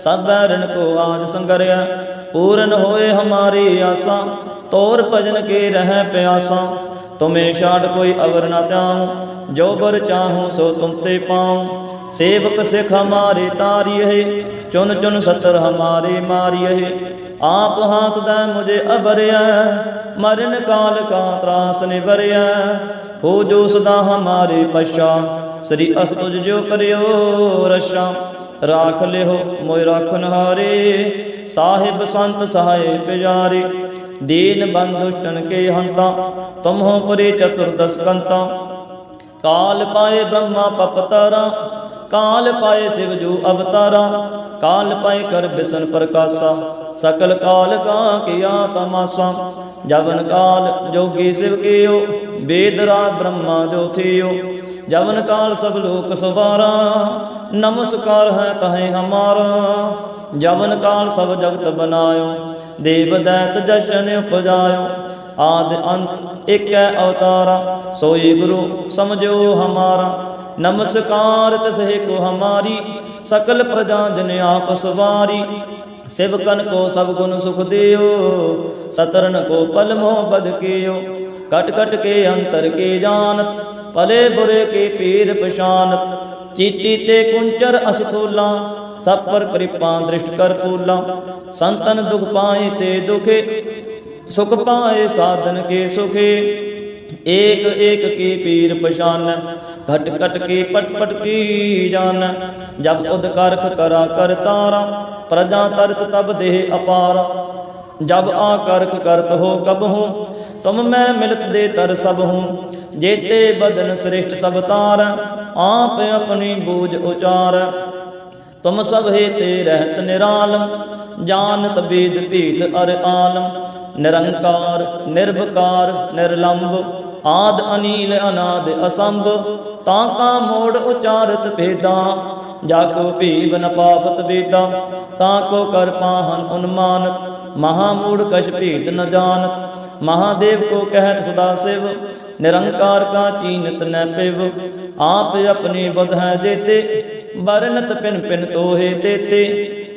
ਸਭੈ ਰਿਣ ਕੋ ਆਜ ਸੰਗਰਿਆ, ਪੂਰਨ ਹੋਏ ਹਮਾਰੀ ਆਸਾਂ, ਤੋਰ ਭਜਨ ਕੇ ਰਹਿ ਪਿਆਸਾਂ। ਤੁਮੇ ਛਾੜ ਕੋਈ ਅਵਰ ਨਾ ਤਿਆਉ ਜੋ ਬਰ ਚਾਹੂੰ ਸੋ ਤੁਮ ਤੇ ਪਾਉ। ਸੇਵਕ ਸਿਖ ਹਮਾਰੇ ਤਾਰੀਏ, ਚੁਨ ਚੁਨ ਸਤਰ ਹਮਾਰੇ ਮਾਰੀਏ। ਆਪ ਹਾਥ ਦਾ ਮੁਝੇ ਅਬਰਿਆ ਮਰਨ ਕਾਲ ਕਾ ਤਰਾਸ ਨਿਵਰਿਆ। ਹੋ ਜੋ ਸਦਾ ਹਮਾਰੇ ਪਛਾ ਸ੍ਰੀ ਅਸਤੁਜ ਜੋ ਕਰਿਓ ਰਸ਼ਾ ਰਾਖ ਲਿਓ ਮੋਇ ਰਾਖਨ ਹਾਰੇ ਸਾਹਿਬ ਸੰਤ ਸਹਾਏ ਪਿਆਰੇ, ਦੀਨ ਬੰਧੁਸ਼ਟਨ ਕੇ ਹੰਤਾ, ਤੁਮਹੋ ਪਰੇ ਚਤੁਰਦਸ ਕੰਤਾ। ਕਾਲ ਪਾਏ ਬ੍ਰਹਮਾ ਪਪਤਰਾ ਕਾਲ ਪਾਏ ਸਿਵ ਜੂ ਅਵਤਾਰਾ। ਕਾਲ ਪਾਏ ਕਰ ਬਿਸ਼ਨ ਪ੍ਰਕਾਸ਼ਾ, ਸਕਲ ਕਾਲ ਕਾ ਕੀਆ ਤਮਾਸਾ। ਜਵਨ ਕਾਲ ਜੋਗੀ ਸਿਵ ਕੀਓ ਵੇਦ ਰਾਜ ਬ੍ਰਹਮਾ ਜੋ ਥਿਓ। ਜਵਨ ਕਾਲ ਸਭ ਲੋਕ ਸੁਵਾਰਾ, ਨਮਸਕਾਰ ਹੈ ਤਹੇ ਹਮਾਰਾ। ਜਵਨ ਕਾਲ ਸਭ ਜਗਤ ਬਨਾਇਓ, ਦੇਵ ਦੈਤ ਜਸ਼ਨ ਉਪਜਾਇਓ। ਆਦ ਅੰਤ ਇਕ ਅਵਤਾਰਾ ਸੋਈ ਗੁਰੂ ਸਮਝੋ ਹਮਾਰਾ। ਨਮਸਕਾਰ ਤਸਹਿ ਕੋ ਹਮਾਰੀ, ਸਕਲ ਪ੍ਰਜਾ ਜਨ ਆਪ ਸਵਾਰੀ। ਸਿਵਕਨ ਕੋ ਸਭ ਗੁਣ ਸੁਖ ਦਿਓ ਸਤਰਨ ਕੋ ਪਲ ਮੋਹ ਬਦ ਕੀਓ। ਕਟ ਕਟ ਕੇ ਅੰਤਰ ਕੇ ਜਾਣਤ ਭਲੇ ਬੁਰੇ ਕੇ ਪੀਰ ਪਛਾਨਤ ਚੀਟੀ ਤੇ ਕੁੰਚਰ ਅਸਥੂਲਾ ਸਭ ਪਰ ਕਿਰਪਾ ਦ੍ਰਿਸ਼ਟ ਕਰ ਫੂਲਾ। ਸੰਤਨ ਦੁਖ ਪਾਏ ਤੇ ਦੁਖੇ, ਸੁਖ ਪਾਏ ਸਾਧਨ ਕੇ ਸੁਖੇ। ਏਕ ਏਕ ਕੀ ਪੀਰ ਪਛਾਨ, ਘਟ ਘਟ ਕੇ ਪਟ ਪਟ ਕੀ ਜਾਨ। ਜਬ ਉਦ ਕਰਾ ਕਰ ਤਾਰਾ, ਪ੍ਰਜਾ ਤਰਤ ਤਬ ਦੇਹ ਅਪਾਰ। ਜਬ ਆ ਕਰਤ ਹੋ ਕਬ ਹੂੰ, ਤੁਮ ਮੈਂ ਮਿਲਤ ਦੇ ਤਰ ਸਭ ਹੂੰ। ਜੇਤੇ ਬਦਨ ਸ੍ਰਿਸ਼ਟ ਸਭ ਤਾਰ, ਆਪ ਆਪਣੀ ਬੂਝ ਉਚਾਰ। ਤੁਮ ਸਭ ਤੇ ਰਹਿਤ ਨਿਰਾਲਮ ਜਾਣਤ ਬੀਦ ਭੀਤ ਅਰ ਆਲਮ ਨਿਰੰਕਾਰ ਨਿਰਭਕਾਰ ਨਿਰਲੰਭ ਆਦ ਅਨੀਲ, ਅਨਾਦ ਅਸੰਭ, ਤਾਂ ਕਾ ਮੋੜ ਉਚਾਰਤ ਭੇਦਾ। ਜਾ ਕੋ ਭੀਵ ਨ ਪਾਪਤ ਵੇਦਾ, ਤਾਂ ਕੋ ਕਰ ਪਾਹਨ ਉਨਮਾਨ। ਮਹਾ ਮੂੜ ਕਛ ਭੀਤ ਨ ਜਾਣਤ ਮਹਾਦੇਵ ਕੋ ਕਹਿਤ ਸਦਾ ਸਿਵ। ਨਿਰੰਕਾਰ ਕਾ ਚੀਨਤ ਨੈ ਪਿਵ, ਆਪ ਆਪਣੀ ਬੁਧ ਜੇਤੇ ਬਰਨਤ ਪਿਨ ਪਿਨ ਤੋਹੇ ਤੇਤੇ।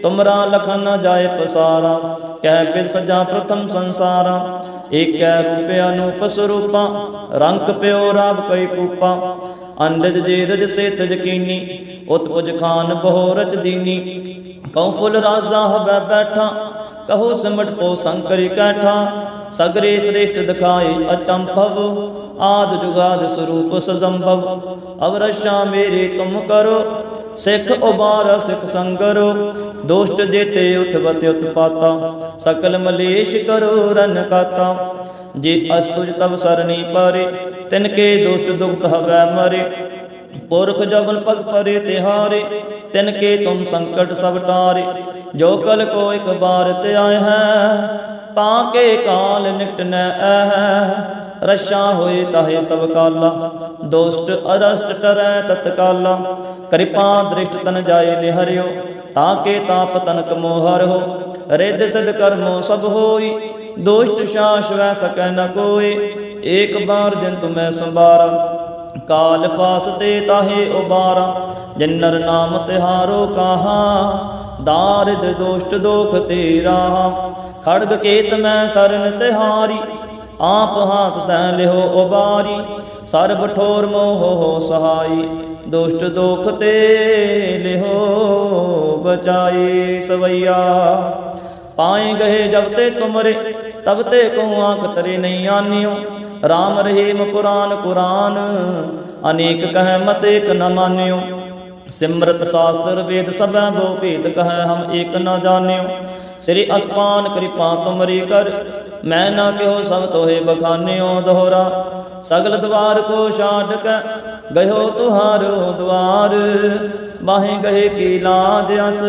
ਤੁਮਰਾ ਲਖਨ ਨ ਜਾਏ ਪਸਾਰਾ, ਕਹਿ ਬਿਨ ਸਜਾ ਪ੍ਰਥਮ ਸੰਸਾਰਾ। ਏਕੈ ਰੂਪ ਅਨੂਪ ਸਰੂਪਾ, ਰੰਗ ਪਿਓ ਰਾਵ ਕਈ ਪੂਪਾ ਅੰਡਜ ਜੇ ਰਜ ਸੇ ਤਜ ਉਤਪੁਜ ਖਾਨ ਬਹੁ ਰਜ ਦੀਨੀ। ਕਉ ਫੁੱਲ ਰਾਜ਼ਾ ਹਬੈ ਬੈਠਾ, ਕਹੋ ਸਿਮਟ ਪੋ ਸੰਕਰੀ ਕੈਠਾ। ਸਗਰੇ ਸ੍ਰੇਸ਼ਟ ਦਿਖਾਏ ਅਚੰਭਵ ਆਦ ਜੁਗਾਦ ਸਰੂਪ ਸਜੰਭਵ। ਅਵਰਸ਼ਾ ਮੇਰੇ ਤੁਮ ਕਰੋ, ਸਿੱਖ ਉਬਾਰ ਸਿੱਖ ਸੰਗਰੋ। ਦੋਸ਼ਟ ਜੇਤੇ ਉਠਵਤ ਉਤਪਾਤਾ, ਸਕਲ ਮਲੇਸ਼ ਕਰੋ ਰਨ ਕਾਤਾ। ਜੇ ਅਸਤੁਜ ਤਬ ਸਰਨੀ ਪਰੇ, ਤਿਨ ਕੇ ਦੋਸ਼ਟ ਦੁਖਤ ਹਵੈ ਮਰੇ। ਪੁਰਖ ਜਬਨ ਪਗ ਪਰੇ ਤਿਹਾਰੇ, ਤਿਨ ਕੇ ਤੁਮ ਸੰਕਟ ਸਭ ਟਾਰੇ। ਜੋ ਕਲ ਕੋ ਇਕ ਬਾਰ ਤੇ ਆਏ ਹੈ, ਤਾਂ ਕੇ ਕਾਲ ਨਿਕਟ ਨ ਐ ਰਸ਼ਾ ਹੋਏ ਤਾਹੇ ਸਭ ਕਾਲਾ। ਦੋਸਤ ਅਰਸਟ ਟਰੈ ਤਤਕਾਲਾ ਕਿਰਪਾ ਦ੍ਰਿਸ਼ਟ ਤਨ ਜਾਏ ਨਿਹਰਿਓ, ਤਾਂ ਕੇ ਤਾਪ ਤਨਕ ਮੋਹਰ ਹੋ ਰਿੱਧ ਸਿਧ ਕਰਮੋ ਸਭ ਹੋਈ, ਦੋਸ਼ਟ ਸ਼ਾਸ ਵੈ ਸਕੈ ਨ ਕੋਏ। ਏਕ ਬਾਰ ਜੰਤ ਮੈਂ ਸੰਭਾਰਾ, ਕਾਲ ਫਾਸ ਤੇ ਤਾਹੇ ਉਬਾਰਾ। ਜਿਨਰ ਨਾਮ ਤਿਹਾਰੋ ਕਾਹਾ, ਦਾਰਿਦ ਦੋਸ਼ਟ ਦੋਖ ਤੇਰਾ। ਖੜਗ ਕੇਤ ਮੈਂ ਸਰਨ ਤਿਹਾਰੀ ਆਪ ਹਾਥ ਤੈ ਲਿਓ ਉਬਾਰੀ ਸਰਬ ਠੋਰ ਮੋਹ ਹੋ ਸਹਾਈ, ਦੁਸ਼ਟ ਦੋਖ ਤੇ ਲਿਓ ਬਚਾਈ ਸਵਈਆ। ਪਾਏ ਗਏ ਜਬ ਤੇ ਤੁਮਰੇ, ਤਬ ਤੇ ਕਉ ਆਂਖ ਤਰੇ ਨਹੀਂ ਆਨਿਓ। RAM ਰਹੀਮ ਕੁਰਾਨ ਕੁਰਾਨ ਅਨੇਕ ਕਹਿ ਮਤ ਏਕ ਨ ਮਾਨਿਓ। ਸਿਮਰਤ ਸ਼ਾਸਤਰ ਵੇਦ ਸਭੈ ਬੋ ਭੇਦ ਕਹੈ ਹਮ ਏਕ ਨ ਜਾਣਿਓ। ਸ੍ਰੀ ਅਸਪਾਨ ਕਿਰਪਾ ਤੁਮਰੀ ਕਰ ਮੈਂ ਨਾ ਕਿਉ ਸਭ ਤੋਹੇ ਬਖਾਨਿਓ ਦੋਹਰਾ, ਸਗਲ ਦਵਾਰ ਕੋ ਛਾੜ ਗਇਓ ਤੁਹਾਰੋ ਦਵਾਰ ਬਾਹੇ ਗਏ ਕੀ ਲਾਜ ਅਸ,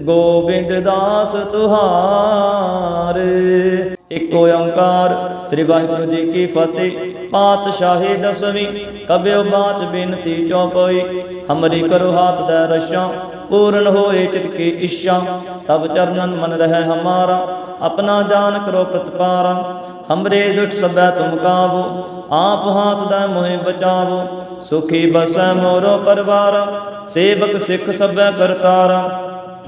ਗੋਬਿੰਦ ਦਾਸ ਤੁਹਾਰ। ਇਕ ਓੰਕਾਰ ਸ੍ਰੀ ਵਾਹਿਗੁਰੂ ਜੀ ਕੀ ਫਤਿਹ, ਪਾਤਸ਼ਾਹੀ ਦਸਵੀਂ, ਕਬਿਓ ਬਾਤ ਬਿਨਤੀ ਚੌਪਈ ਹਮਰੀ ਕਰੋ ਹਾਥ ਦਾ ਰਸ਼ਾਂ ਪੂਰਨ ਹੋਏ ਚਿਤ ਕੀ ਇੱਛਾ ਤਬ ਚਰਨਨ ਮਨ ਰਹਿ ਹਮਾਰਾ, ਆਪਣਾ ਜਾਨ ਕਰੋ ਪ੍ਰਤਪਾਰਾ, ਹਮਰੇ ਦੁਟ ਸਬੈ ਤੁਮ ਕਾਵੋ, ਆਪ ਹਾਥ ਦਾ ਮੋਹਿ ਬਚਾਵੋ, ਸੁਖੀ ਬਸੈ ਮੋਰੋ ਪਰਵਾਰ, ਸੇਵਕ ਸਿੱਖ ਸਬੈ ਕਰਤਾਰਾ,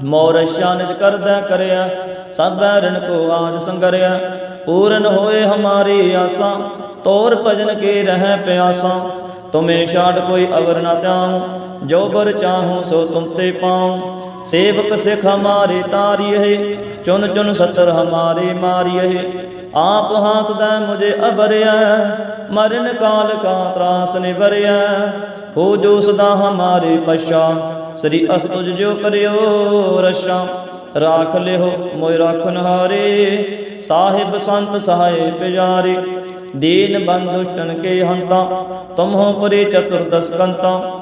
ਮੋਰ ਨਿਜ ਕਰਦਾ ਕਰਿਆ ਸਭੈ ਰਣ ਕੋ ਆਜ ਸੰਗਰਿਆ, ਪੂਰਨ ਹੋਏ ਹਮਾਰੀ ਆਸਾਂ, ਤੋਰ ਭਜਨ ਕੇ ਰਹਿ ਪਿਆਸਾ, ਤੁਮੇ ਛਾੜ ਕੋਈ ਅਵਰ ਨਾ ਤਿਆਉ ਜੋ ਬਰ ਚਾਹੂੰ ਸੋ ਤੁਮ ਤੇ ਪਾਉ ਸੇਵਕ ਸਿਖ ਹਮਾਰੇ ਤਾਰੀਏ, ਚੁਨ ਚੁਨ ਸਤਰ ਹਮਾਰੇ ਮਾਰੀਏ। ਆਪ ਹਾਥ ਦਾ ਮੁਝੇ ਅਬਰਿਆ ਮਰਨ ਕਾਲ ਕਾ ਤਰਾਸ ਨਿਵਰਿਆ। ਹੋ ਜੋ ਸਦਾ ਹਮਾਰੇ ਪਛਾ, ਸ੍ਰੀ ਅਸਤੁਜ ਜੋ ਕਰਿਓ ਰਸ਼ਾ ਰਾਖ ਲਿਓ ਮੋਇ ਰਾਖਨ ਹਾਰੇ ਸਾਹਿਬ ਸੰਤ ਸਹਾਏ ਪਿਆਰੇ। ਦੀਨ ਬੰਦੁਸ਼ਟਨ ਕੇ ਹੰਤਾ ਤੁਮ ਹੋ ਪਰੇ ਚਤੁਰਦਸ ਕੰਤਾ।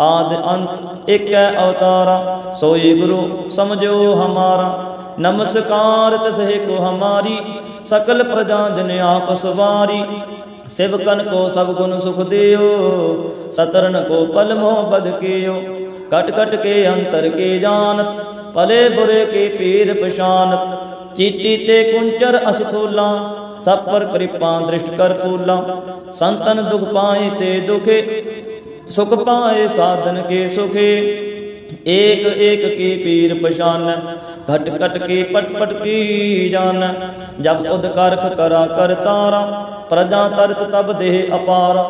ਆਦ ਅੰਤ ਇਕੈ ਅਵਤਾਰਾ, ਸੋਈ ਗੁਰੂ ਸਮਝੋ ਹਮਾਰਾ। ਨਮਸਕਾਰ ਤਸਹਿ ਕੋ ਹਮਾਰੀ, ਸਕਲ ਪ੍ਰਜਾ ਜਨ ਆਪ ਸਵਾਰੀ। ਸਿਵਕਨ ਕੋ ਸਭ ਗੁਣ ਸੁਖ ਦਿਓ, ਸਤਰਨ ਕੋ ਪਲ ਮੋਹ ਬਦ ਕੀਓ। ਕਟ ਕਟ ਕੇ ਅੰਤਰ ਕੇ ਜਾਣਤ, ਭਲੇ ਬੁਰੇ ਕੇ ਪੀਰ ਪਛਾਨਤ। ਚੀਟੀ ਤੇ ਕੁੰਚਰ ਅਸਥੂਲਾ ਸਭ ਪਰ ਕਿਰਪਾ ਦ੍ਰਿਸ਼ਟ ਕਰ ਫੂਲਾ। ਸੰਤਨ ਦੁਖ ਪਾਏ ਤੇ ਦੁਖੇ ਸੁਖ ਪਾਏ ਸਾਧਨ ਕੇ ਸੁਖੇ। ਏਕ ਏਕ ਕੀ ਪੀਰ ਪਛਾਨ, ਘਟ ਘਟ ਕੇ ਪਟ ਪਟ ਕੀ ਜਾਨ। ਜਬ ਉਦ ਕਰਖ ਕਰਾ ਕਰ ਤਾਰਾ, ਪ੍ਰਜਾ ਤਰਤ ਤਬ ਦੇਹ ਅਪਾਰ।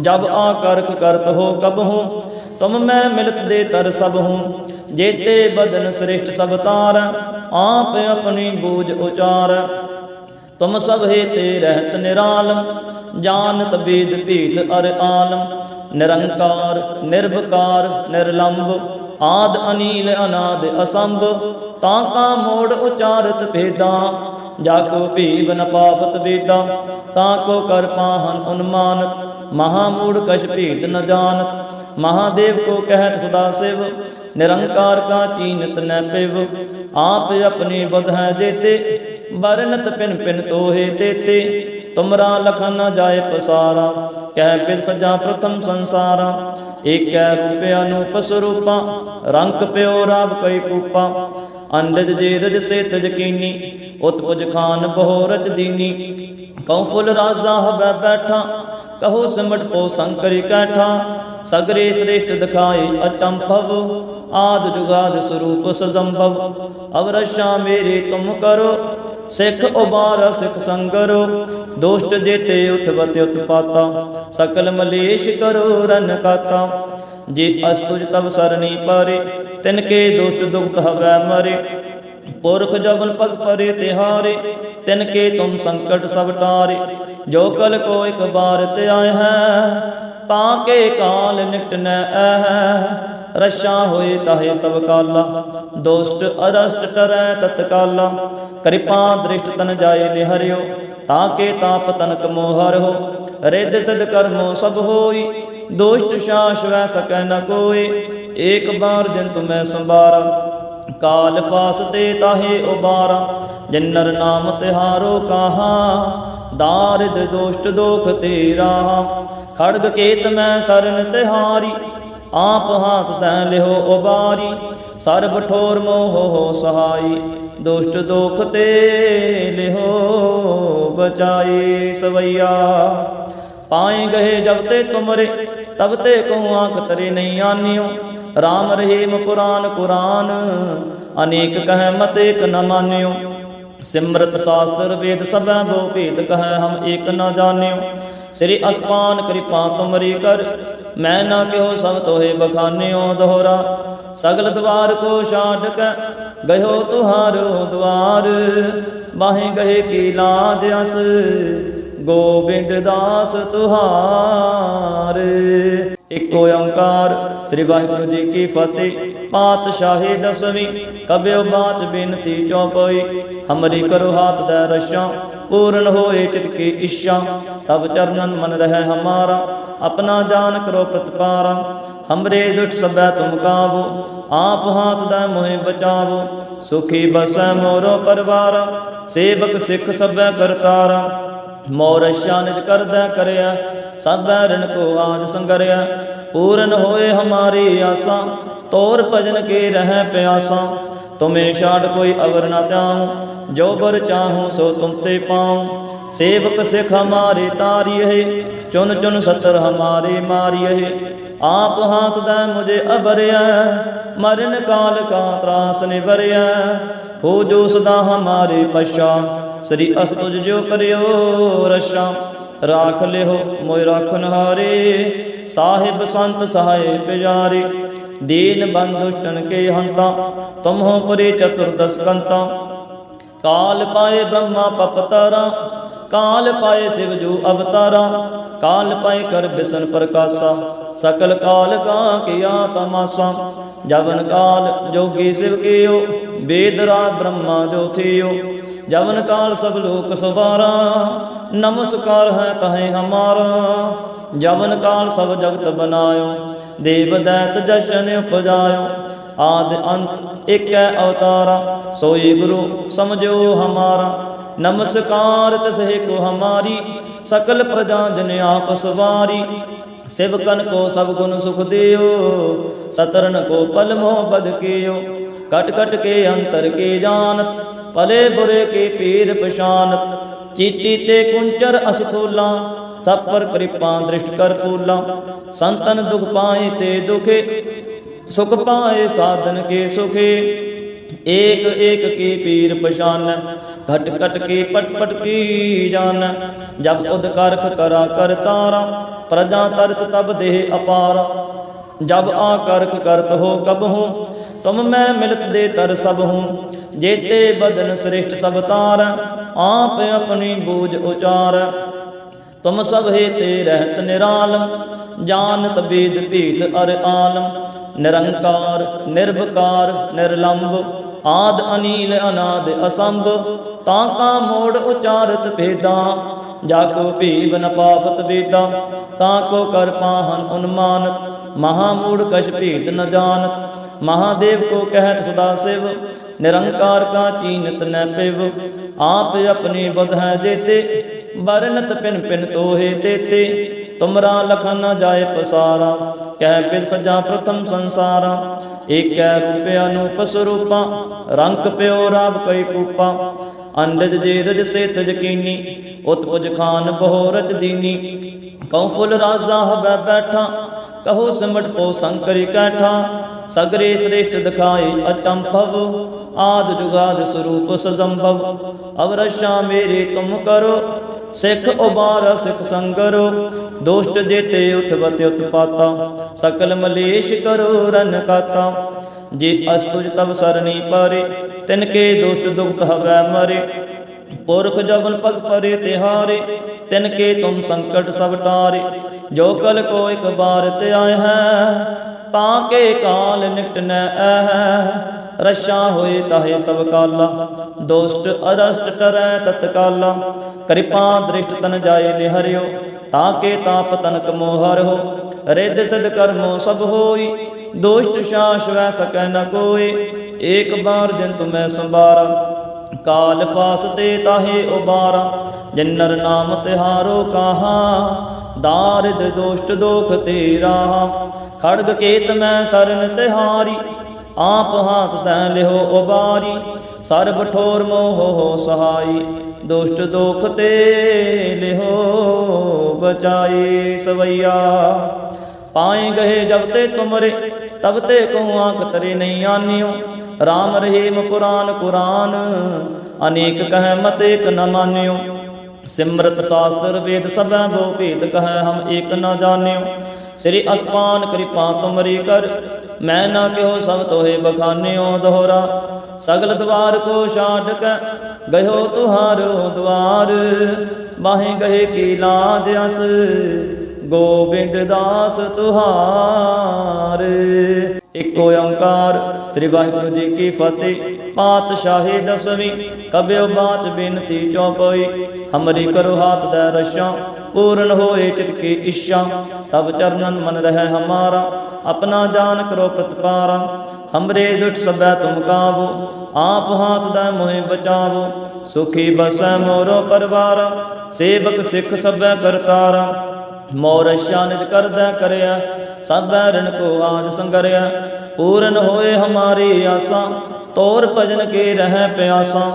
ਜਬ ਆ ਕਰਖ ਕਰਤ ਹੋ ਕਬ ਹੂੰ, ਤੁਮ ਮੈਂ ਮਿਲਤ ਦੇ ਤਰ ਸਭ ਹੂੰ। ਜੇਤੇ ਬਦਨ ਸ੍ਰਿਸ਼ਟ ਸਭ ਤਾਰ, ਆਪ ਆਪਣੀ ਬੂਝ ਉਚਾਰ। ਤੁਮ ਸਭ ਹੈ ਤੇ ਰਹਿਤ ਨਿਰਾਲਮ, ਜਾਨਤ ਬੇਦ ਭੀਤ ਅਰ ਆਲਮ। ਨਿਰੰਕਾਰ ਨਿਰਭਕਾਰ ਨਿਰਲੰਭ ਆਦ ਅਨੀਲ ਅਨਾਦ ਅਸੰਭ, ਤਾਂ ਕਾ ਮੋੜ ਉਚਾਰਤ ਭੇਦਾ, ਜਾ ਕੋ ਭੀਵ ਨ ਪਾਪਤ ਵੇਦਾ, ਤਾਂ ਕੋ ਕਰ ਪਾਹਨ ਉਨਮਾਨਤ ਮਹਾ ਮੂੜ ਕਛ ਭੀਤ ਨ ਜਾਣ ਮਹਾਦੇਵ ਕੋ ਕਹਿਤ ਸਦਾ ਸਿਵ, ਨਿਰੰਕਾਰ ਕਾ ਚੀਨਤ ਨ ਪਿਵ, ਆਪ ਆਪਣੀ ਬੁਧ ਹੈ ਜੇਤੇ ਬਰਨਤ ਪਿਨ ਪਿਨ ਤੋਹੇ ਤੇਤੇ, ਤੁਮਰਾ ਲਖਨ ਨ ਜਾਏ ਪਸਾਰਾ ਕਹਿ ਪਿਰ ਸਜਾ ਪ੍ਰਥਮ ਸੰਸਾਰਾ, ਏਕੈ ਰੂਪ ਅਨੂਪ ਸਰੂਪਾ, ਰੰਗ ਪਿਓ ਰਾਵ ਕਈ ਕੂਪਾ। ਅੰਡਜ ਜੇ ਰਜ ਸੇ ਤਜ ਉਤਪੁਜ ਖਾਨ ਬਹੁ ਰਜ ਦੀਨੀ। ਕਉ ਫੁੱਲ ਰਾਜ਼ਾ ਹਵੈ ਬੈਠਾ, ਕਹੋ ਸਿਮਟ ਪੋ ਸੰਕਰੀ ਕੈਠਾ ਸਗਰੇ ਸ੍ਰੇਸ਼ਟ ਦਿਖਾਏ ਅਚੰਭਵ, ਆਦ ਜੁਗਾਦ ਸਰੂਪ ਸਜੰਭਵ। ਅਵਰਸ਼ਾ ਮੇਰੇ ਤੁਮ ਕਰੋ ਸਿੱਖ ਉਬਾਰ, ਸਿੱਖ ਸੰਗਰੋ, ਦੋਸ਼ਟ ਜੇਤੇ ਉਠਵਤ ਉਤਪਾਤਾ, ਸਕਲ ਮਲੇਸ਼ ਕਰੋ ਰਨ ਕਾਤਾ। ਜੇ ਅਸਤੁਜ ਤਬ ਸਰਨੀ ਪਾਰੇ, ਤਿਨ ਕੇ ਦੋਸ਼ਟ ਦੁਖਤ ਹਵੈ ਮਰੇ। ਪੁਰਖ ਜਬਨ ਪਗ ਪਰੇ ਤਿਹਾਰੇ, ਤਿਨ ਕੇ ਤੁਮ ਸੰਕਟ ਸਭ ਟਾਰੇ। ਜੋ ਕਲ ਕੋ ਇਕ ਬਾਰ ਤੇ ਆਏ ਹੈ, ਤਾਂ ਕੇ ਕਾਲ ਨਿਕਟ ਨ ਐ ਰਸ਼ਾ ਹੋਏ ਤਾਹੇ ਸਭ ਕਾਲਾ ਦੋਸਤ ਅਰਸਟ ਟਰੈ ਤਤਕਾਲਾ। ਕਿਰਪਾ ਦ੍ਰਿਸ਼ਟ ਤਨ ਜਾਏ ਨਿਹਰਿਓ, ਤਾਂ ਕੇ ਤਾਪ ਤਨਕ ਮੋਹਰ ਹੋ। ਰਿੱਧ ਸਿਧ ਕਰਮੋ ਸਭ ਹੋਈ, ਦੋਸ਼ਟ ਸ਼ਾਸ ਸਕੈ ਨ ਕੋਏ। ਏਕ ਬਾਰ ਜਿਨ ਤੁਮੈ ਸੰਭਾਰਾ, ਕਾਲ ਫਾਸ ਤੇ ਤਾਹੇ ਉਬਾਰਾ। ਜਿਨਰ ਨਾਮ ਤਿਹਾਰੋ ਕਾਹਾ, ਦਾਰਿਦ ਦੋਸ਼ਟ ਦੋਖ ਤੇਰਾ। ਖੜਗ ਕੇਤ ਮੈਂ ਸਰਨ ਤਿਹਾਰੀ, ਆਪ ਹਾਥ ਤੈ ਲਿਹੋ ਉਬਾਰੀ। ਸਰਬ ਠੋਰ ਮੋਹ ਹੋ ਸਹਾਈ ਦੁਸ਼ਟ ਦੋਖ ਤੇ ਲਿਓ ਬਚਾਈ ਸਵਈਆ। ਪਾਏ ਗਏ ਜਬ ਤੇ ਤੁਮਰੇ, ਤਬ ਤੇ ਕਉ ਆਂਖ ਤਰੇ ਨਹੀਂ ਆਨਿਓ। RAM ਰਹੀਮ ਪੁਰਾਨ ਕੁਰਾਨ ਅਨੇਕ ਕਹਿ ਮਤ ਏਕ ਨ ਮਾਨਿਓ। ਸਿਮਰਤ ਸ਼ਾਸਤਰ ਵੇਦ ਸਭੈ ਬੋ ਭੇਦ ਕਹੈ ਹਮ ਏਕ ਨ ਜਾਣਿਓ। ਸ੍ਰੀ ਅਸਪਾਨ ਕਿਰਪਾ ਤੁਮਰੀ ਕਰ, ਮੈਂ ਨਾ ਕਿਹੋ ਸਭ ਤੋਹੇ ਬਖਾਨਿਓ ਦੋਹਰਾ। ਸਗਲ ਦਵਾਰ ਕੋ ਛਾੜ ਕੇ ਗਇਓ ਤੁਹਾਰੋ ਦਵਾਰ ਬਾਹੇ ਗਏ ਕੀ ਲਾਜ ਅਸ, ਗੋਬਿੰਦ ਦਾਸ ਤੁਹਾਰ। ਇਕ ਓੰਕਾਰ, ਸ੍ਰੀ ਵਾਹਿਗੁਰੂ ਜੀ ਕੀ ਫਤਿਹ। ਪਾਤਸ਼ਾਹੀ ਦਸਵੀਂ, ਕਬਿਓ ਬਾਤ ਬੇਨਤੀ ਚੌਪਈ। ਹਮਰੀ ਕਰੋ ਹਾਥ ਦੇ ਰਸ਼ਾਂ, ਪੂਰਨ ਹੋਏ ਚਿਤ ਕੀ ਇੱਛਾ। ਤਬ ਚਰਨਨ ਮਨ ਰਹਿ ਹਮਾਰਾ, ਆਪਣਾ ਜਾਨ ਕਰੋ ਪ੍ਰਤਪਾਰਾ। ਹਮਰੇ ਦੁष्ट ਸਭੈ ਤੁਮ ਕਾਵੋ ਆਪ ਹਾਥ ਦਾ ਮੋਹਿ ਬਚਾਵੋ, ਸੁਖੀ ਬਸੈ ਮੋਰੋ ਪਰਵਾਰ, ਸੇਵਕ ਸਿੱਖ ਸਭੈ ਕਰਤਾਰਾ। ਮੋਰ ਨਿਜ ਕਰਦਾ ਕਰਿਆ ਸਭੈ ਰਿਣ ਕੋ ਆਜ ਸੰਗਰਿਆ। ਪੂਰਨ ਹੋਏ ਹਮਾਰੀ ਆਸਾਂ, ਤੋਰ ਭਜਨ ਕੇ ਰਹਿ ਪਿਆਸਾ। ਤੁਮੇ ਛਾੜ ਕੋਈ ਅਵਰ ਨਾ ਤਿਆਉ ਜੋ ਬਰ ਚਾਹੂੰ ਸੋ ਤੁਮ ਤੇ ਪਾਉ। ਸੇਵਕ ਸਿਖ ਹਮਾਰੇ ਤਾਰੀਏ, ਚੁਨ ਚੁਨ ਸਤਰ ਹਮਾਰੇ ਮਾਰੀਏ। ਆਪ ਹਾਥ ਦਾ ਮੁਝੇ ਅਬਰਿਆ ਮਰਨ ਕਾਲ ਕਾ ਤਰਾਸ ਨਿਵਰਿਆ, ਹੋ ਜੋ ਸਦਾ ਹਮਾਰੇ ਪਛਾ ਸ੍ਰੀ ਅਸ ਜੋ ਕਰਿਓ ਰਸ਼ਾ ਰਾਖ ਲਿਓ ਮੋਇ ਰਾਖਨ ਹਾਰੇ ਸਾਹਿਬ ਸੰਤ ਸਹਾਏ ਪਿਆਰੇ। ਦੀਨ ਬੰਦੁਸ਼ਟਨ ਕੇ ਹੰਤਾ ਤੁਮ ਪਰੇ ਚਤੁਰਦਸ ਕੰਤਾ। ਕਾਲ ਪਾਏ ਬ੍ਰਹਮਾ ਪਪਤਰਾ ਕਾਲ ਪਾਏ ਸਿਵ ਜੋ ਅਵਤਾਰਾ। ਕਾਲ ਪਾਏ ਕਰ ਬਿਸਨ ਪ੍ਰਕਾਸ਼ਾ। ਸਕਲ ਕਾਲ ਕਾ ਕੀਆ ਤਮਾਸਾ, ਜਵਨ ਕਾਲ ਜੋਗੀ ਸਿਵ ਕੀਓ ਵੇਦ ਰਾਜ ਬ੍ਰਹਮਾ ਜੋ ਥਿਓ। ਜਵਨ ਕਾਲ ਸਭ ਲੋਕ ਸਵਾਰਾ, ਨਮਸਕਾਰ ਹੈ ਤਹੇ ਹਮਾਰਾ। ਜਵਨ ਕਾਲ ਸਭ ਜਗਤ ਬਨਾਇਓ, ਦੇਵ ਦੈਤ ਜਸ਼ਨ ਉਪਜਾਇਓ। ਆਦ ਅੰਤ ਇਕੈ ਅਵਤਾਰਾ, ਸੋਈ ਗੁਰੂ ਸਮਝੋ ਹਮਾਰਾ। ਨਮਸਕਾਰ ਤਸਹਿ ਕੋ ਹਮਾਰੀ, ਸਕਲ ਪ੍ਰਜਾ ਜਨ ਆਪ ਸਵਾਰੀ। ਸਿਵਕਨ ਕੋ ਸਭ ਗੁਣ ਸੁਖ ਦਿਓ ਸਤਰਨ ਕੋ ਪਲ ਮੋਹ ਬਦ ਕੀਓ। ਕਟ ਕਟ ਕੇ ਅੰਤਰ ਕੇ ਜਾਣਤ, ਭਲੇ ਬੁਰੇ ਕੇ ਪੀਰ ਪਛਾਨਤ। ਚੀਟੀ ਤੇ ਕੁੰਚਰ ਅਸਥੂਲਾ ਸਭ ਪਰ ਕਿਰਪਾ ਦ੍ਰਿਸ਼ਟ ਕਰ ਫੂਲਾ। ਸੰਤਨ ਦੁਖ ਪਾਏ ਤੇ ਦੁਖੇ, ਸੁਖ ਪਾਏ ਸਾਧਨ ਕੇ ਸੁਖੇ। ਏਕ ਏਕ ਕੀ ਪੀਰ ਪਛਾਨ, ਘਟ ਘਟ ਕੀ ਪਟ ਪਟ ਕੀ ਜਾਨ। ਜਬ ਉਦ ਕਰਖ ਕਰਾ ਕਰ ਤਾਰਾ, ਪ੍ਰਜਾ ਤਰਤ ਤਬ ਦੇਹ ਅਪਾਰ। ਜਬ ਆ ਕਰਖ ਕਰਤ ਹੋ ਕਬ ਹੂੰ, ਤੁਮ ਮੈਂ ਮਿਲਤ ਦੇ ਤਰ ਸਭ ਹੂੰ। ਜੇਤੇ ਬਦਨ ਸ੍ਰਿਸ਼ਟ ਸਭ ਤਾਰ, ਆਪ ਆਪਣੀ ਬੂਝ ਉਚਾਰ। ਤੁਮ ਸਭ ਹੈ ਤੇ ਰਹਿਤ ਨਿਰਾਲਮ ਜਾਣਤ ਬੀਦ ਭੀਤ ਅਰ ਆਲਮ ਨਿਰੰਕਾਰ ਨਿਰਭਕਾਰ ਨਿਰਲੰਭ ਆਦ ਅਨੀਲ ਅਨਾਦ ਅਸੰਭ, ਤਾਂ ਕਾ ਮੋੜ ਉਚਾਰਤ ਭੇਦਾਂ, ਜਾ ਕੋ ਭੀਵ ਨ ਪਾਪਤ ਵੇਦਾਂ, ਤਾਂ ਕੋ ਕਰ ਪਾਹਨ ਉਨਮਾਨ ਮਹਾ ਮੂੜ ਕਛ ਭੀਤ ਨ ਜਾਣਤ ਮਹਾਦੇਵ ਕੋ ਕਹਿਤ ਸਦਾ ਸਿਵ, ਨਿਰੰਕਾਰ ਕਾ ਚੀਨਤ ਨੈ ਪਿਵ। ਆਪ ਆਪਣੀ ਬੁਧ ਹੈ ਜੇਤੇ ਬਰਨਤ ਪਿਨ ਪਿਨ ਤੋਹੇ ਤੇਤੇ। ਤੁਮਰਾ ਲਖਨ ਨ ਜਾਏ ਪਸਾਰਾ, ਕਹਿ ਬਿਨ ਸਜਾ ਪ੍ਰਥਮ ਸੰਸਾਰਾ। ਏਕੈ ਰੂਪੇ ਅਨੂਪ ਸਰੂਪਾ ਰੰਗ ਪਿਓ ਰਾਵ ਕਈ ਕੂਪਾ। ਅੰਡਜ ਜੇ ਰਜ ਸੇ ਤਜ ਕੀਨੀ ਖਾਨ ਬਹੁ ਰਜ ਦੀਨੀ। ਕਉ ਫੁੱਲ ਰਾਜ਼ਾ ਹਵੈ ਬੈਠਾ, ਕਹੋ ਸਿਮਟ ਪੋ ਸੰਕਰੀ ਕੈਠਾ। ਸਗਰੇ ਸ੍ਰੇਸ਼ਟ ਦਿਖਾਏ ਅਚੰਭਵ, ਆਦ ਜੁਗਾਦ ਸਰੂਪ ਸਜੰਭਵ। ਅਵਰਸ਼ਾ ਮੇਰੇ ਤੁਮ ਕਰੋ ਸਿੱਖ ਉਬਾਰ, ਸਿੱਖ ਸੰਗਰੋ, ਦੋਸ਼ਟ ਜੇਤੇ ਉਠਵਤ ਉਤਪਾਤਾ, ਸਕਲ ਮਲੇਸ਼ ਕਰੋ, ਰਨ ਕਾਤਾ। ਜੇ ਅਸਤੁਜ ਤਬ ਸਰਨੀ ਪਾਰੇ, ਤਿਨ ਕੇ ਦੋਸ਼ਟ ਦੁਖਤ ਹਵੈ ਮਰੇ। ਪੁਰਖ ਜਵਨ ਪਗ ਪਰੇ ਤਿਹਾਰੇ ਤਿਨ ਕੇ ਤੁਮ ਸੰਕਟ ਸਭ ਟਾਰੇ। ਜੋ ਕਲ ਕੋ ਇਕ ਬਾਰ ਤੇ ਆਏ ਹੈ, ਤਾਂ ਕੇ ਕਾਲ ਨਿਕਟ ਨੈ ਐ ਰਸ਼ਾ ਹੋਏ ਤਾਹੇ ਸਭ ਕਾਲਾ ਦੋਸਤ ਅਰਸਟ ਟਰੈ ਤਤਕਾਲਾ। ਕਿਰਪਾ ਦ੍ਰਿਸ਼ਟ ਤਨ ਜਾਏ ਨਿਹਰਿਓ, ਤਾਂ ਕੇ ਤਾਪ ਤਨਕ ਮੋਹਰ ਹੋ ਰਿੱਧ ਸਿਧ ਕਰਮੋ ਸਭ ਹੋਈ, ਦੋਸ਼ਟ ਸ਼ਾਸ ਵੈ ਸਕੈ ਨ ਕੋਏ। ਏਕ ਬਾਰ ਜਿਨ ਤੁਮੈ ਸੰਭਾਰਾ, ਕਾਲ ਫਾਸ ਤੇ ਤਾਹੇ ਉਬਾਰਾ। ਜਨਰ ਨਾਮ ਤਿਹਾਰੋ ਕਾਹਾ, ਦਾਰਿਦ ਦੋਸ਼ਟ ਦੋਖ ਤੇਰਾ। ਖੜਗ ਕੇਤ ਮੈਂ ਸਰਨ ਤਿਹਾਰੀ ਆਪ ਹਾਥ ਤੈ ਲਿਹੋ ਉਬਾਰੀ ਸਰਬ ਠੋਰ ਮੋਹ ਸਹਾਈ, ਦੁਸ਼ਟ ਦੋਖ ਤੇ ਲਿਹੋ ਬਚਾਈ ਸਵਈਆ। ਪਾਏ ਗਏ ਜਬ ਤੇ ਤੁਮਰੇ, ਤਬ ਤੇ ਕੋ ਆਂਖ ਤਰੇ ਨਹੀਂ ਆਨਿਓ। RAM ਰਹੀਮ ਕੁਰਾਨ ਕੁਰਾਨ ਅਨੇਕ ਕਹਿ ਮਤ ਏਕ ਨ ਮਾਨਿਓ। ਸਿਮਰਤ ਸ਼ਾਸਤਰ ਵੇਦ ਸਭੈ ਬੋ ਭੇਦ ਕਹੈ ਹਮ ਏਕ ਨ ਜਾਣਿਓ। ਸ੍ਰੀ ਅਸਪਾਨ ਕਿਰਪਾ ਤੁਮਰੀ ਕਰ ਮੈਂ ਨਾ ਕਿਉ ਸਭ ਤੋਹੇ ਬਖਾਨਿਓ ਦੋਹਰਾ, ਸਗਲ ਦਵਾਰ ਕੋ ਛਾੜ ਕੇ ਗਇਓ ਤੁਹਾਰੋ ਦਵਾਰ ਬਾਹੇ ਗਏ ਕੀ ਲਾਜ ਅਸ, ਗੋਬਿੰਦ ਦਾਸ ਤੁਹਾਰ। ਇਕ ਓੰਕਾਰ ਸ੍ਰੀ ਵਾਹਿਗੁਰੂ ਜੀ ਕੀ ਫਤਿਹ, ਪਾਤਸ਼ਾਹੀ ਦਸਵੀਂ, ਕਬਿਓ ਬਾਤ ਬਿਨਤੀ ਚੌਪਈ ਹਮਰੀ ਕਰੋ ਹਾਥ ਦੇ ਰਸ਼ਾਂ, ਪੂਰਨ ਹੋਏ ਚਿਤ ਕੀ ਇੱਛਾ ਤਬ ਚਰਨਨ ਮਨ ਰਹਿ ਹਮਾਰਾ। ਆਪਣਾ ਜਾਨ ਕਰੋ ਪ੍ਰਤਪਾਰਾ ਹਮਰੇ ਦੁਖ ਸਭੈ ਤੁਮ ਕਾਵੋ, ਆਪ ਹਾਥ ਦਾ ਮੋਹਿ ਬਚਾਵੋ, ਸੁਖੀ ਬਸੈ ਮੋਰੋ ਪਰਵਾਰ, ਸੇਵਕ ਸਿੱਖ ਸਭੈ ਕਰਤਾਰਾ, ਮੋਰ ਨਿਜ ਕਰਦਾ ਕਰਿਆ, ਸਭੈ ਰਿਣ ਕੋ ਆਜ ਸੰਗਰਿਆ, ਪੂਰਨ ਹੋਏ ਹਮਾਰੀ ਆਸਾਂ, ਤੋਰ ਭਜਨ ਕੇ ਰਹਿ ਪਿਆਸਾ,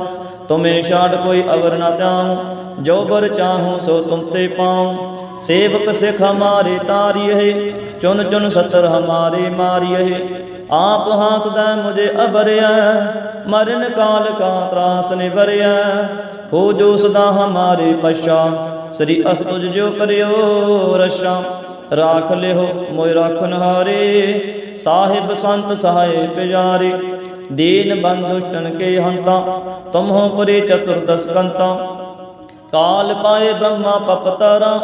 ਤੁਮੇ ਛਾੜ ਕੋਈ ਅਵਰ ਨਾ ਤਿਆਉ ਜੋ ਬਰ ਚਾਹੂੰ ਸੋ ਤੁਮ ਤੇ ਪਾਉ, ਸੇਵਕ ਸਿਖ ਹਮਾਰੇ ਤਾਰੀਏ ਚੁਨ ਚੁਨ ਸਤਰ ਹਮਾਰੇ ਮਾਰੀਏ। ਆਪ ਹਾਥ ਦਾ ਮੁਝੇ ਅਬਰਿਆ ਮਰਨ ਕਾਲ ਕਾ ਤਰਾਸ ਨਿਵਰਿਆ। ਹੋ ਜੋ ਸਦਾ ਹਮਾਰੇ ਪਛਾ, ਸ੍ਰੀ ਅਸਤੁਜ ਜੋ ਕਰਿਓ ਰਸ਼ਾ ਰਾਖ ਲਿਓ ਮੋਇ ਰਾਖਨ ਹਾਰੇ ਸਾਹਿਬ ਸੰਤ ਸਹਾਏ ਪਿਆਰੇ ਦੀਨ ਬੰਦੁਸ਼ਟਨ ਕੇ ਹੰਤਾ, ਤੁਮਹੋ ਪਰੇ ਚਤੁਰਦਸ ਕੰਤਾ। ਕਾਲ ਪਾਏ ਬ੍ਰਹਮਾ ਪਪਤਰਾ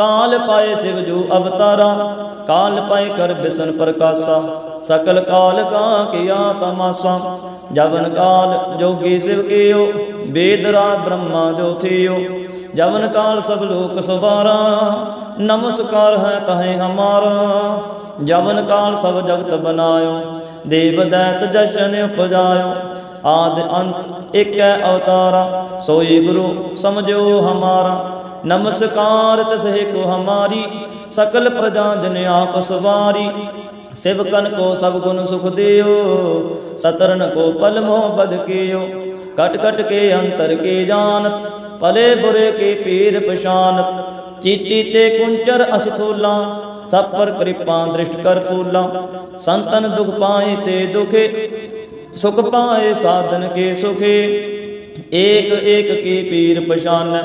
ਕਾਲ ਪਾਏ ਸਿਵ ਜੋ ਅਵਤਾਰਾ, ਕਾਲ ਪਾਏ ਕਰ ਬਿਸਨ ਪ੍ਰਕਾਸ਼ਾ। ਸਕਲ ਕਾਲ ਕਾ ਕੀਆ ਤਮਾਸਾ, ਜਵਨ ਕਾਲ ਜੋਗੀ ਸਿਵ ਕੀਓ ਵੇਦ ਰਾਜ ਬ੍ਰਹਮਾ ਜੋ ਥਿਓ। ਜਵਨ ਕਾਲ ਸਭ ਲੋਕ ਸਵਾਰਾ, ਨਮਸਕਾਰ ਹੈ ਤਹੇ ਹਮਾਰਾ। ਜਵਨ ਕਾਲ ਸਭ ਜਗਤ ਬਨਾਇਓ, ਦੇਵ ਦੈਤ ਜਸ਼ਨ ਉਪਜਾਇਓ। ਆਦ ਅੰਤ ਇਕੈ ਅਵਤਾਰਾ, ਸੋਈ ਗੁਰੂ ਸਮਝੋ ਹਮਾਰਾ। ਨਮਸਕਾਰ ਤਸਹਿ ਕੋ ਹਮਾਰੀ, ਸਕਲ ਪ੍ਰਜਾ ਜਨ ਆਪ ਸਵਾਰੀ। ਸਿਵਕਨ ਕੋ ਸਭ ਗੁਣ ਸੁਖ ਦਿਓ, ਸਤਰਨ ਕੋ ਪਲ ਮੋਹ ਬਦ ਕੀਓ। ਕਟ ਕਟ ਕੇ ਅੰਤਰ ਕੇ ਜਾਣਤ, ਭਲੇ ਬੁਰੇ ਕੇ ਪੀਰ ਪਛਾਨਤ। ਚੀਟੀ ਤੇ ਕੁੰਚਰ ਅਸਥੂਲਾ ਸਭ ਪਰ ਕਿਰਪਾ ਦ੍ਰਿਸ਼ਟ ਕਰ ਫੂਲਾ। ਸੰਤਨ ਦੁਖ ਪਾਏ ਤੇ ਦੁਖੇ, ਸੁਖ ਪਾਏ ਸਾਧਨ ਕੇ ਸੁਖੇ। ਏਕ ਏਕ ਕੀ ਪੀਰ ਪਛਾਨ,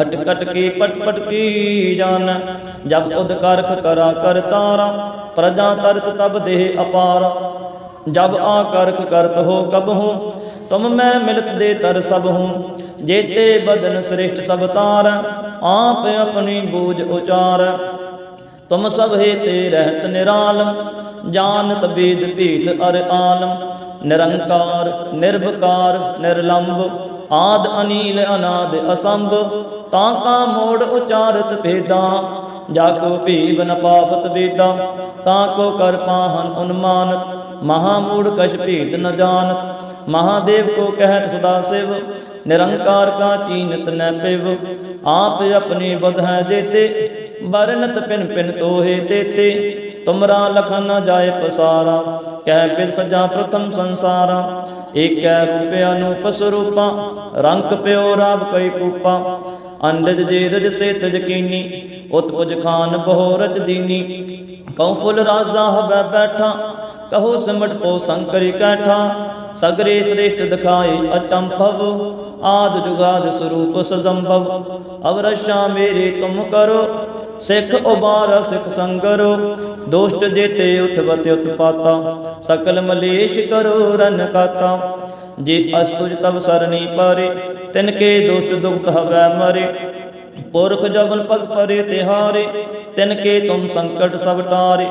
ਘਟ ਘਟ ਕੇ ਪਟ ਪਟ ਕੀ ਜਾਨ। ਜਬ ਉਦ ਕਰਖ ਕਰਾ ਕਰ ਤਾਰਾ, ਪ੍ਰਜਾ ਤਰਤ ਤਬ ਦੇਹ ਅਪਾਰ। ਜਬ ਆ ਕਰਖ ਕਰਤ ਹੋ ਕਬ ਹੂੰ, ਤੁਮ ਮੈਂ ਮਿਲਤ ਦੇ ਤਰ ਸਭ ਹੂੰ। ਜੇਤੇ ਬਦਨ ਸ੍ਰਿਸ਼ਟ ਸਭ ਤਾਰ, ਆਪ ਆਪਣੀ ਬੂਝ ਉਚਾਰ। ਤੁਮ ਸਭ ਹੈ ਤੇ ਰਹਿਤ ਨਿਰਾਲਮ ਜਾਨਤ ਬੀਦ ਭੀਤ ਅਰ ਆਲਮ ਨਿਰੰਕਾਰ ਨਿਰਭਕਾਰ ਨਿਰਲੰਭ ਆਦ ਅਨੀਲ ਅਨਾਦ ਅਸੰਭ, ਤਾਂ ਕਾ ਮੋੜ ਉਚਾਰਤ ਭੇਦਾ। ਜਾ ਕੋ ਭੀਵ ਨ ਪਾਵਤ ਵੇਦਾ, ਤਾਂ ਕੋ ਕਰ ਪਾਹਨ ਉਨਮਾਨਤ ਮਹਾ ਮੂੜ ਕਛ ਭੀਤ ਨ ਜਾਣਤ ਮਹਾਦੇਵ ਕੋ ਕਹਿਤ ਸਦਾ ਸਿਵ। ਨਿਰੰਕਾਰ ਕਾ ਚੀਨਤ ਨੈ ਪਿਵ, ਆਪ ਆਪਣੀ ਬੁਧ ਹੈ ਜੇਤੇ। ਬਰਨਤ ਪਿਨ ਪਿਨ ਤੋਹੇ ਤੇਤੇ, ਤੁਮਰਾ ਲਖਨ ਨ ਜਾਏ ਪਸਾਰਾ। ਕਹਿ ਪਿਰ ਸਜਾ ਪ੍ਰਥਮ ਸੰਸਾਰਾ। ਏਕੈ ਰੂਪਿ ਅਨੂਪ ਸਰੂਪਾ ਰੰਗ ਪਿਓ ਰਾਵ ਕਈ ਕੂਪਾ। ਅੰਡਜ ਜੇ ਰਜ ਸੇ ਤਜ ਕੀਨੀ ਉਤਪੁਜ ਖਾਨ ਬਹੁ ਰਜ ਦੀਨੀ। ਕਉ ਫੁੱਲ ਰਾਜ਼ਾ ਹਵੈ ਬੈਠਾ, ਕਹੋ ਸਿਮਟ ਪੋ ਸੰਕਰੀ ਕੈਠਾ। ਸਗਰੇ ਸ੍ਰੇਸ਼ਟ ਦਿਖਾਏ ਅਚੰਭਵ, ਆਦ ਜੁਗਾਦ ਸਰੂਪ ਸਜੰਭਵ। ਅਵਰਸ਼ਾ ਮੇਰੇ ਤੁਮ ਕਰੋ ਸਿੱਖ ਉਬਾਰ, ਸਿੱਖ ਸੰਗਰੋ, ਦੋਸ਼ਟ ਜੇਤੇ ਉਠਵਤ ਉਤਪਾਤਾ, ਸਕਲ ਮਲੇਸ਼ ਕਰੋ, ਰਨ ਕਾਤਾ। ਜੇ ਅਸਤੁਜ ਤਬ ਸਰਨੀ ਪਾਰੇ, ਤਿਨ ਕੇ ਦੋਸ਼ਟ ਦੁਖਤ ਹਵੈ ਮਰੇ। ਪੁਰਖ ਜਵਨ ਪਗ ਪਰੇ ਤਿਹਾਰੇ, ਤਿਨ ਕੇ ਤੁਮ ਸੰਕਟ ਸਭ ਟਾਰੇ।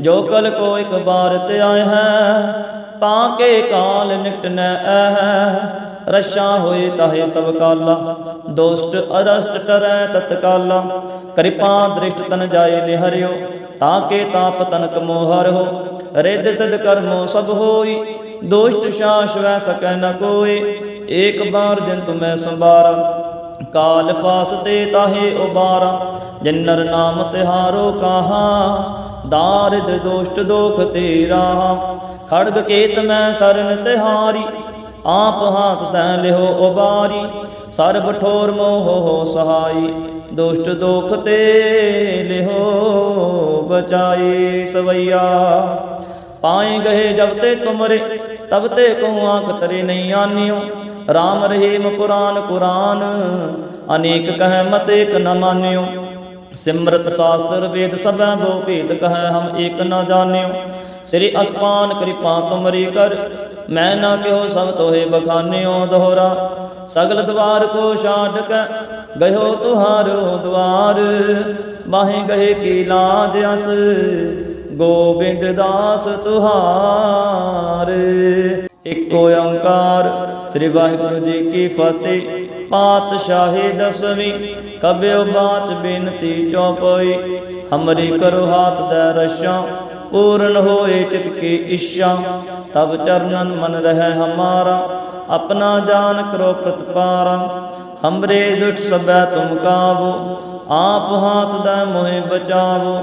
ਜੋ ਕਲ ਕੋ ਇਕ ਬਾਰ ਤੇ ਆਏ ਹੈ, ਤਾਂ ਕੇ ਕਾਲ ਨਿਕਟ ਨ ਐ ਰਸ਼ਾ ਹੋਏ ਤਾਹੇ ਸਭ ਕਾਲਾ ਦੋਸਤ ਅਰਸਟ ਟਰੈ ਤਤਕਾਲਾ। ਕਿਰਪਾ ਦ੍ਰਿਸ਼ਟ ਤਨ ਜਾਏ ਨਿਹਰਿਓ, ਤਾਂ ਕੇ ਤਾਪ ਤਨਕ ਮੋਹਰ ਹੋ। ਰਿੱਧ ਸਿਧ ਕਰਮੋ ਸਭ ਹੋਈ, ਦੋਸ਼ਟ ਸ਼ਾਸ ਵੈ ਸਕੈ ਨ ਕੋਏ। ਏਕ ਬਾਰ ਜਿਨ ਤੁਮੈ ਸੰਭਾਰਾ, ਕਾਲ ਫਾਸ ਤਾਹੇ ਉਬਾਰਾ। ਜਿਨਰ ਨਾਮ ਤਿਹਾਰੋ ਕਾਹਾ, ਦਾਰਿਦ ਦੋਸ਼ਟ ਦੋਖ ਤੇਰਾ। ਖੜਗ ਕੇਤ ਮੈਂ ਸਰਨ ਤਿਹਾਰੀ, ਆਪ ਹਾਥ ਤੈ ਲਿਓ ਉਬਾਰੀ। ਸਰਬ ਠੋਰ ਮੋਹ ਹੋ ਸਹਾਈ। ਦੁਸ਼ਟ ਦੁਖ ਤੇ ਲਿਓ ਬਚਾਈ ਸਵਈਆ। ਪਾਏ ਗਏ ਜਬ ਤੇ ਤੁਮਰੇ, ਤਬ ਤੇ ਕੋ ਆਂਖ ਤਰੇ ਨਹੀਂ ਆਨਿਓ। RAM ਰਹੀਮ ਕੁਰਾਨ ਕੁਰਾਨ ਅਨੇਕ ਕਹਿ ਮਤ ਏਕ ਨ ਮਾਨਿਓ। ਸਿਮਰਤ ਸ਼ਾਸਤਰ ਵੇਦ ਸਭੈ ਬੋ ਭੇਦ ਕਹੈ ਹਮ ਏਕ ਨ ਜਾਣਿਓ। ਸ੍ਰੀ ਅਸਪਾਨ ਕਿਰਪਾ ਤੁਮਰੀ ਕਰ, ਮੈਂ ਨਾ ਕਿਉ ਸਭ ਤੋਹੇ ਬਖਾਨਿਓ ਦੋਹਰਾ। ਸਗਲ ਦਵਾਰ ਕੋ ਛਾੜ ਕੇ ਗਇਓ ਤੁਹਾਰੋ ਦਵਾਰ ਬਾਹੇ ਗਏ ਕੀ ਲਾਜ ਅਸ, ਗੋਬਿੰਦ ਦਾਸ ਸੁਹਾਰ ਇਕ ਓੰਕਾਰ, ਸ੍ਰੀ ਵਾਹਿਗੁਰੂ ਜੀ ਕੀ ਫਤਿਹ। ਪਾਤਸ਼ਾਹੀ ਦਸਵੀਂ, ਕਬਿਓ ਬਾਤ ਬੇਨਤੀ ਚੌਪਈ। ਹਮਰੀ ਕਰੋ ਹਾਥ ਦਾ ਰਸ਼ਾ, ਪੂਰਨ ਹੋਏ ਚਿਤ ਕੀ ਇੱਛਾ। ਤਬ ਚਰਨਨ ਮਨ ਰਹਿ ਹਮਾਰਾ ਆਪਣਾ ਜਾਨ ਕਰੋ ਪ੍ਰਤਪਾਰ, ਹਮਰੇ ਦੁਖ ਸਬੈ ਤੁਮ ਕਾਵੋ, ਆਪ ਹਾਥ ਦਾ ਮੋਹਿ ਬਚਾਵੋ,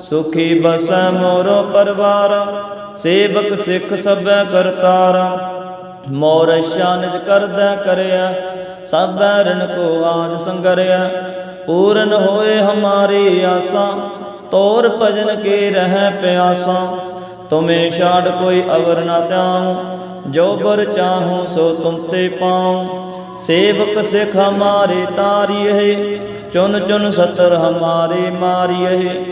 ਸੁਖੀ ਬਸੈ ਮੋਰੋ ਪਰਵਾਰ, ਸੇਵਕ ਸਿੱਖ ਸਬੈ ਕਰਤਾਰਾ, ਮੋਰ ਸ਼ਾਨਿਜ ਕਰਦਾ ਕਰਿਆ, ਸਭੈ ਰਣ ਕੋ ਆਜ ਸੰਗਰਿਆ, ਪੂਰਨ ਹੋਏ ਹਮਾਰੀ ਆਸਾਂ, ਤੋਰ ਭਜਨ ਕੇ ਰਹਿ ਪਿਆਸਾ, ਤੁਮੇ ਛਾੜ ਕੋਈ ਅਵਰ ਨਾ ਤਿਆਉ ਜੋ ਬਰ ਚਾਹੂੰ ਸੋ ਤੁਮ ਤੇ ਪਾਉ। ਸੇਵਕ ਸਿਖ ਹਮਾਰੇ ਤਾਰੀਏ, ਚੁਨ ਚੁਨ ਸਤਰ ਹਮਾਰੇ ਮਾਰੀਏ।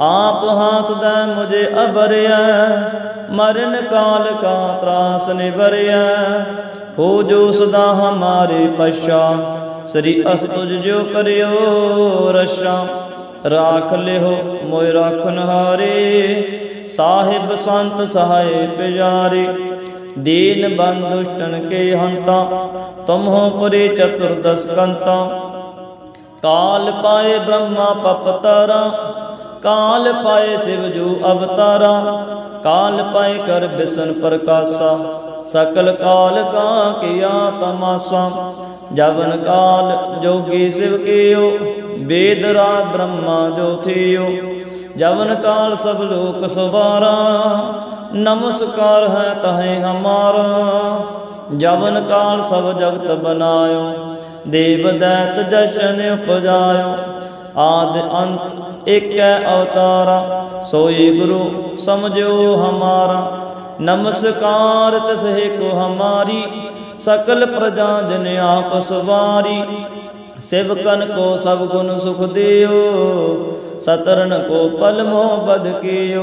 ਆਪ ਹਾਥ ਦਾ ਮੁਝੇ ਅਬਰਿਆ ਮਰਨ ਕਾਲ ਕਾ ਤਰਾਸ ਨਿਵਰਿਆ ਹੋ ਜੋ ਸਦਾ ਹਮਾਰੇ ਪਛਾ ਸ੍ਰੀ ਅਸ ਤੁਜ ਜੋ ਕਰਿਓ ਰਸ਼ਾ ਰਾਖ ਲਿਓ ਮੋਇ ਰਾਖਨ ਹਾਰੇ ਸਾਹਿਬ ਸੰਤ ਸਹਾਏ ਪਿਆਰੇ। ਦੀਨ ਬੰਦੁਸ਼ਟਨ ਕੇ ਹੰਤਾ ਤੁਮ ਹੋ ਪੁਰੇ ਚਤੁਰਦਸ ਕੰਤਾ। ਕਾਲ ਪਾਏ ਬ੍ਰਹਮਾ ਪਪਤਰਾ ਕਾਲ ਪਾਏ ਸਿਵ ਜੂ ਅਵਤਾਰਾ, ਕਾਲ ਪਾਏ ਕਰ ਬਿਸ਼ਨ ਪ੍ਰਕਾਸ਼ਾ। ਸਕਲ ਕਾਲ ਕਾ ਕੀਆ ਤਮਾਸਾ, ਜਵਨ ਕਾਲ ਜੋਗੀ ਸਿਵ ਕੀਓ, ਵੇਦ ਰਾ ਬ੍ਰਹਮਾ ਜੋ ਥਿਓ। ਜਵਨ ਕਾਲ ਸਭ ਲੋਕ ਸਵਾਰਾ ਨਮਸਕਾਰ ਹੈ ਤਹੇ ਹਮਾਰਾ। ਜਵਨ ਕਾਲ ਸਭ ਜਗਤ ਬਨਾਇਓ, ਦੇਵ ਦੈਤ ਜਸ਼ਨ ਉਪਜਾਇਓ। ਆਦ ਅੰਤ ਏਕੈ ਅਵਤਾਰਾ ਸੋਈ ਗੁਰੂ ਸਮਝਿਓ ਹਮਾਰਾ। ਨਮਸਕਾਰ ਤਸਹਿ ਕੋ ਹਮਾਰੀ, ਸਕਲ ਪ੍ਰਜਾ ਜਨ ਆਪ ਸੁਵਾਰੀ। ਸਿਵਕਨ ਕੋ ਸਭ ਗੁਣ ਸੁਖ ਦਿਓ ਸਤਰਨ ਕੋ ਪਲ ਮੋਹ ਬਦ ਕੀਓ।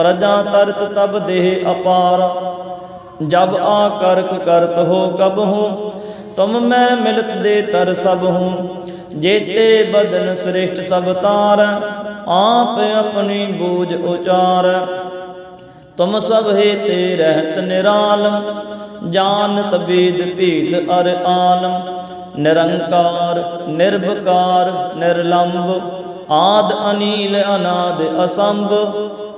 ਪ੍ਰਜਾ ਤਰਤ ਤਬ ਦੇਹ ਅਪਾਰ। ਜਬ ਆ ਕਰਕ ਕਰਤ ਹੋ ਕਬ ਹੂੰ, ਤੁਮ ਮੈਂ ਮਿਲਤ ਦੇ ਤਰ ਸਭ ਹੂੰ। ਜੇਤੇ ਬਦਨ ਸ੍ਰਿਸ਼ਟ ਸਭ ਤਾਰ, ਆਪ ਆਪਣੀ ਬੂਝ ਉਚਾਰ। ਤੁਮ ਸਭ ਤੇ ਰਹਿਤ ਨਿਰਾਲਮ ਜਾਨ ਤਬੀਦ ਭੀਤ ਅਰ ਆਲਮ ਨਿਰੰਕਾਰ, ਨਿਰਭਕਾਰ ਨਿਰਲੰਭ ਆਦ ਅਨੀਲ ਅਨਾਦ ਅਸੰਭ।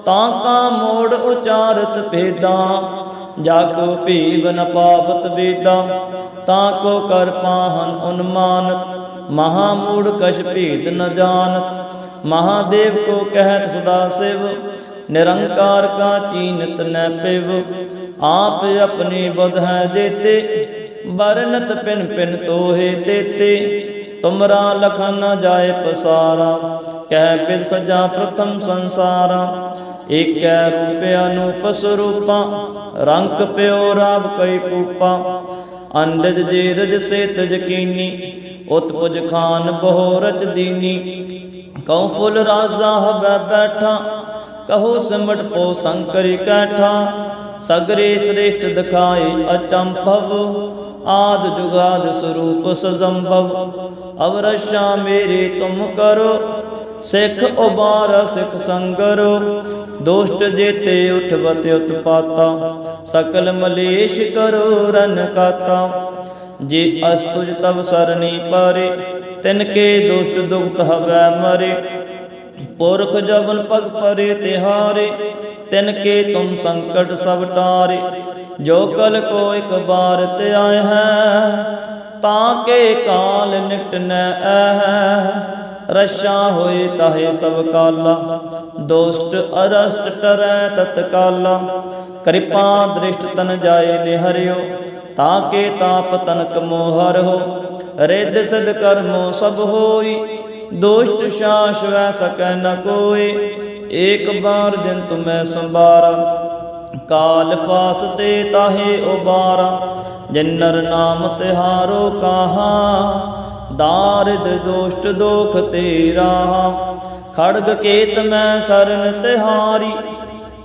ਤਾਂ ਕਾ ਮੋੜ ਉਚਾਰਤ ਭੇਦਾ ਜਾ ਕੋ ਭੀਵ ਨ ਪਾਵਤ ਵੇਦਾ, ਤਾਂ ਕੋ ਕਰ ਪਾਹਨ ਉਨਮਾਨਤ ਮਹਾ ਮੂੜ ਕਛ ਭੇਦ ਨ ਜਾਣਤ ਮਹਾਦੇਵ ਕੋ ਕਹਿਤ ਸਦਾ ਸਿਵ, ਨਿਰੰਕਾਰ ਕਾ ਚੀਨਤ ਨੈ ਪਿਵ। ਆਪ ਆਪਣੀ ਬੁਧ ਹੈ ਜੇਤੇ ਬਰਨਤ ਪਿਨ ਪਿਨ ਤੋਹੇ ਤੇਤੇ। ਤੁਮਰਾ ਲਖਨ ਨ ਜਾਏ ਪਸਾਰਾ, ਕਹਿ ਬਿਦ ਸਜਾ ਪ੍ਰਥਮ ਸੰਸਾਰਾ। ਏਕੈ ਰੂਪ ਅਨੂਪ ਸਰੂਪਾ, ਰੰਗ ਪਿਓ ਰਾਵ ਕਈ ਪੂਪਾ ਅੰਡਜ ਜੇ ਰਜ ਸੇ ਤਜ ਉਤਪੁਜ ਖਾਨ ਬਹੁ ਰਚ ਦੀਨੀ। ਕਉ ਫੁੱਲ ਰਾਜ਼ਾ ਹਵੈ ਬੈਠਾ, ਕਹੋ ਸਿਮਟ ਪੋ ਸੰਕਰੀ ਕੈਠਾ। ਸਗਰੇ ਸ੍ਰੇਸ਼ਟ ਦਿਖਾਏ ਅਚੰਭਵ, ਆਦ ਜੁਗਾਦ ਸਰੂਪ ਸਜੰਭਵ। ਅਵਰਸ਼ਾ ਮੇਰੇ ਤੁਮ ਕਰੋ, ਸਿੱਖ ਉਬਾਰ ਸਿੱਖ ਸੰਗਰੋ। ਦੋਸ਼ਟ ਜੇਤੇ ਉਠਵਤ ਉਤਪਾਤਾ, ਸਕਲ ਮਲੇਸ਼ ਕਰੋ ਰਨ ਕਾਤਾ। ਜੇ ਅਸਤੁਜ ਤਵ ਸਰਨੀ ਪਾਰੇ, ਤਿਨ ਕੇ ਦੁਸ਼ਟ ਦੁਖਤ ਹਵੈ ਮਰੇ। ਪੁਰਖ ਜਵਨ ਪਗ ਪਰੇ ਤਿਹਾਰੇ ਤਿਨ ਕੇ ਤੁਮ ਸੰਕਟ ਸਭ ਟਾਰੇ। ਜੋ ਕਲ ਕੋ ਇਕ ਬਾਰ ਤੇ ਆਏ ਹੈ, ਤਾਂ ਕੇ ਕਾਲ ਨਿਟਨੈ ਐ ਰਸ਼ਾ ਹੋਏ ਤਾਹੇ ਸਭ ਕਾਲਾ। ਦੋਸਤ ਅਰਸਟ ਟਰੈ ਤਤਕਾਲਾ ਕਿਰਪਾ ਦ੍ਰਿਸ਼ਟ ਤਨ ਜਾਏ ਨਿਹਰਿਓ, ਤਾਂ ਕੇ ਤਾਪ ਤਨਕ ਮੋਹਰ ਹੋ ਰਿੱਧ ਸਿਧ ਕਰਮੋ ਸਭ ਹੋਈ, ਦੋਸ਼ਟ ਸ਼ਾਸ ਵੈ ਸਕੈ ਨ ਕੋਏ। ਏਕ ਬਾਰ ਜਿਨ ਤੁਮੈ ਸੰਬਾਰਾ ਕਾਲ ਫਾਸ ਤੇ ਤਾਹੇ ਉਬਾਰਾ। ਜਿਨਰ ਨਾਮ ਤਿਹਾਰੋ ਕਾਹਾ ਦਾਰਿਦ ਦੋਸ਼ਟ ਦੋਖ ਤੇਰਾ। ਖੜਗ ਕੇਤ ਮੈਂ ਸਰਨ ਤਿਹਾਰੀ,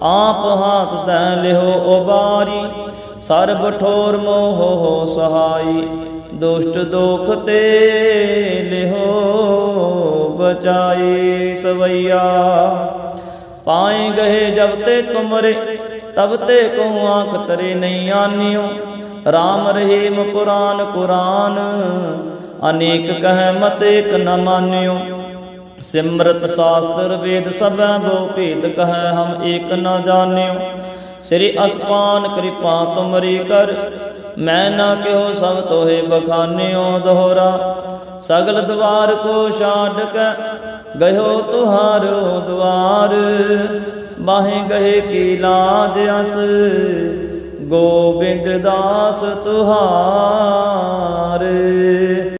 ਆਪ ਹਾਥ ਤੈ ਲਿਓ ਉਬਾਰੀ। ਸਰਬ ਠੋਰ ਮੋਹ ਹੋ ਸਹਾਈ, ਦੁਸ਼ਟ ਦੋਖ ਤੇ ਲਿਹੋ ਬਚਾਈ ਸਵਈਆ। ਪਾਏ ਗਏ ਜਬ ਤੇ ਤੁਮਰੇ, ਤਬ ਤੇ ਕੋ ਆਂਖ ਤਰੇ ਨਹੀਂ ਆਨਿਓ RAM ਰਹੀਮ ਕੁਰਾਨ ਕੁਰਾਨ ਅਨੇਕ ਕਹਿ ਮਤ ਏਕ ਨ ਮਾਨਿਓ। ਸਿਮਰਤ ਸਾਸਤਰ ਵੇਦ ਸਭੈ ਬੋ ਭੇਦ ਕਹੈ ਹਮ ਏਕ ਨ ਜਾਣਿਓ। ਸ੍ਰੀ ਅਸਪਾਨ ਕਿਰਪਾ ਤੁਮਰੀ ਕਰ, ਮੈਂ ਨਾ ਕਿਉ ਸਭ ਤੋਹੇ ਬਖਾਨਿਓ ਦੋਹਰਾ। ਸਗਲ ਦਵਾਰ ਕੋ ਛਾੜ ਕੇ, ਗਇਓ ਤੁਹਾਰੋ ਦਵਾਰ। ਬਾਹੇ ਗਏ ਕੀ ਲਾਜ ਅਸ, ਗੋਬਿੰਦ ਦਾਸ ਤੁਹਾਰੇ।